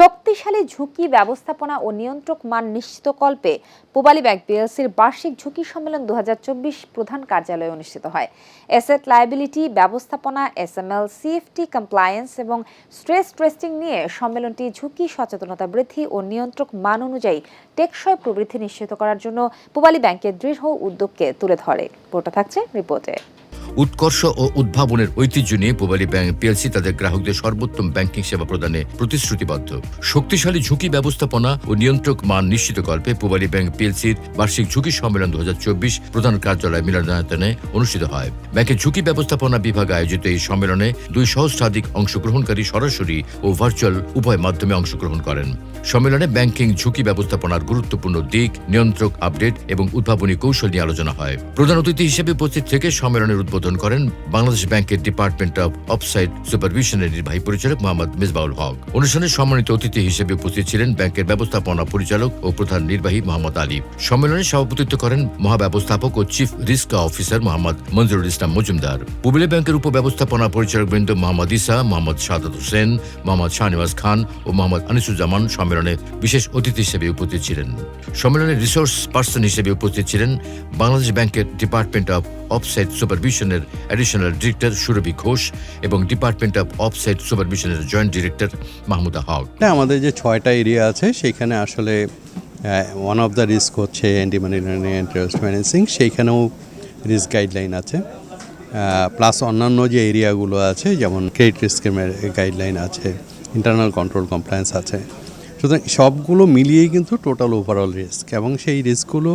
শক্তিশালী ঝুঁকি ব্যবস্থাপনা ও নিয়ন্ত্রক মান নিশ্চিতকল্পে পূবালী ব্যাংক পিএলসির বার্ষিক ঝুঁকি সম্মেলন দুহাজার চব্বিশ প্রধান কার্যালয়ে অনুষ্ঠিত হয়। এসেট লায়াবিলিটি ব্যবস্থাপনা, S M L CFT compliance এবং স্ট্রেস টেস্টিং নিয়ে সম্মেলনটি ঝুঁকি, সচেতনতা বৃদ্ধি ও নিয়ন্ত্রক মান অনুযায়ী টেকসই প্রবৃদ্ধি নিশ্চিত করার জন্য পূবালী ব্যাংকের দৃঢ় উদ্যোগকে তুলে ধরে। থাকছে রিপোর্টে। উৎকর্ষ ও উদ্ভাবনের ঐতিহ্য নিয়ে পূবালী ব্যাংক পিএলসি তাদের গ্রাহকদের সর্বোত্তম ব্যাংকিং সেবা প্রদানে প্রতিশ্রুতিবদ্ধ। শক্তিশালী ঝুঁকি ব্যবস্থাপনা ও নিয়ন্ত্রক মান নিশ্চিতকল্পে পূবালী ব্যাংক পিএলসির বার্ষিক ঝুঁকি সম্মেলন দু হাজার চব্বিশ প্রধান কার্যালয় মিলনায়তনে অনুষ্ঠিত হয়। ব্যাংকের ঝুঁকি ব্যবস্থাপনা বিভাগ আয়োজিত এই সম্মেলনে দুই সহস্রাধিক অংশগ্রহণকারী সরাসরি ও ভার্চুয়াল উভয় মাধ্যমে অংশগ্রহণ করেন। সম্মেলনে ব্যাংকিং ঝুঁকি ব্যবস্থাপনার গুরুত্বপূর্ণ দিক, নিয়ন্ত্রক আপডেট এবং উদ্ভাবনী কৌশল নিয়ে আলোচনা হয়। প্রধান অতিথি হিসেবে উপস্থিত থেকে সম্মেলনের উদ্বোধন করেন বাংলাদেশ ব্যাংকের ডিপার্টমেন্ট অব অফসাইড সুপারভিশনের নির্বাহী পরিচালক মোহাম্মদ মিসবাউল হক। অনুষ্ঠানে সম্মানিত অতিথি হিসেবে উপস্থিত ছিলেন ব্যাংকের ব্যবস্থাপনা পরিচালক ও প্রধান নির্বাহী মোহাম্মদ আলী। সম্মেলনে সভাপতিত্ব করেন মহাব্যবস্থাপক ও chief risk officer Mohammad Manjurul Islam Majumder. Pubali ব্যাংকের উপব্যবস্থাপনা পরিচালক বৃন্দ মোহাম্মদ ইসা, মোহাম্মদ সাদাত হোসেন, মোহাম্মদ শাহনিওয়াজ খান ও মোহাম্মদ আনিসুজ্জামান সম্মেলনে বিশেষ অতিথি হিসেবে উপস্থিত ছিলেন। সম্মেলনে রিসোর্স পার্সন হিসেবে উপস্থিত ছিলেন বাংলাদেশ ব্যাংকের ডিপার্টমেন্ট অব অফসাইড সুপারভিশনের অ্যাডিশনাল ডিরেক্টর সুরভি ঘোষ এবং ডিপার্টমেন্ট অব অফসাইড সুপারভিশনের জয়েন্ট ডিরেক্টর মাহমুদা হক। হ্যাঁ আমাদের যে ছয়টা এরিয়া আছে সেইখানে আসলে ওয়ান অফ দ্য রিস্ক হচ্ছে অ্যান্টি মানি ফাইন্যান্সিং সেইখানেও রিস্ক গাইডলাইন আছে। প্লাস অন্যান্য যে এরিয়াগুলো আছে, যেমন ক্রেডিট রিস্কের গাইডলাইন আছে ইন্টারনাল কন্ট্রোল কমপ্লায়েন্স আছে। সুতরাং সবগুলো মিলিয়েই কিন্তু টোটাল ওভারঅল রিস্ক এবং সেই রিস্কগুলো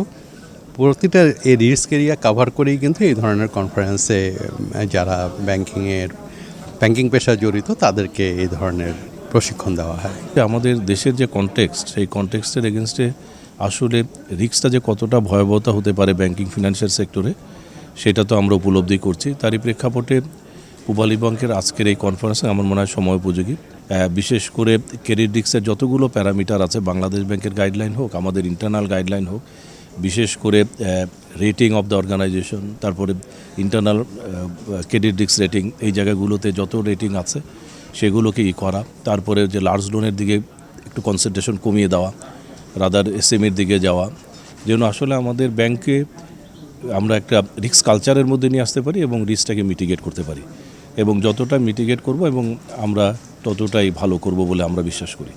প্রতিটা এই রিস্ক এরিয়া কাভার করেই কিন্তু এই ধরনের কনফারেন্সে যারা ব্যাংকিংয়ের ব্যাংকিং পেশা জড়িত তাদেরকে এই ধরনের প্রশিক্ষণ দেওয়া হয়। আমাদের দেশের যে কনটেক্সট সেই কনটেক্সটের এগেনস্টে আসলে রিস্কটা যে কতটা ভয়াবহতা হতে পারে ব্যাংকিং ফিনান্সিয়াল সেক্টরে সেটা তো আমরা উপলব্ধি করছি। তারই প্রেক্ষাপটে পূবালী ব্যাংকের আজকের এই কনফারেন্সে আমার মনে হয় সময় উপযোগী বিশেষ করে ক্রেডিট রিক্সের যতগুলো প্যারামিটার আছে, বাংলাদেশ ব্যাংকের গাইডলাইন হোক, আমাদের ইন্টারনাল গাইডলাইন হোক, বিশেষ করে রেটিং অফ দ্য অর্গানাইজেশন তারপরে ইন্টারনাল ক্রেডিট রিক্স রেটিং এই জায়গাগুলোতে যত রেটিং আছে সেগুলোকে ই করা। তারপরে যে লার্জ লোনের দিকে একটু কনসেন্ট্রেশন কমিয়ে দেওয়া রাদার এসএমএর দিকে যাওয়া। যেন আসলে আমাদের ব্যাংকে আমরা একটা রিস্ক কালচারের মধ্যে নিয়ে আসতে পারি এবং রিস্কটাকে মিটিগেট করতে পারি। এবং যতটা মিটিগেট করব এবং আমরা ততটাই ভালো করব বলে আমরা বিশ্বাস করি।